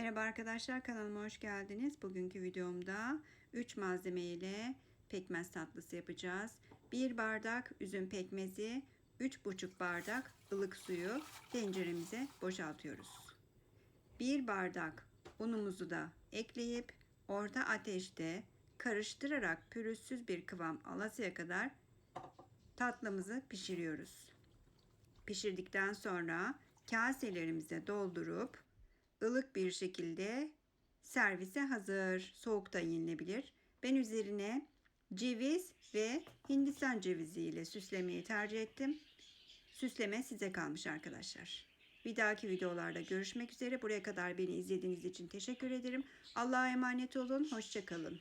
Merhaba arkadaşlar kanalıma hoş geldiniz. Bugünkü videomda 3 malzeme ile pekmez tatlısı yapacağız. 1 bardak üzüm pekmezi, 3,5 bardak ılık suyu tenceremize boşaltıyoruz. 1 bardak unumuzu da ekleyip orta ateşte karıştırarak pürüzsüz bir kıvam alasıya kadar tatlımızı pişiriyoruz. Pişirdikten sonra kaselerimize doldurup ılık bir şekilde servise hazır. Soğukta yenilebilir. Ben üzerine ceviz ve hindistan cevizi ile süslemeyi tercih ettim. Süsleme size kalmış arkadaşlar. Bir dahaki videolarda görüşmek üzere. Buraya kadar beni izlediğiniz için teşekkür ederim. Allah'a emanet olun. Hoşçakalın.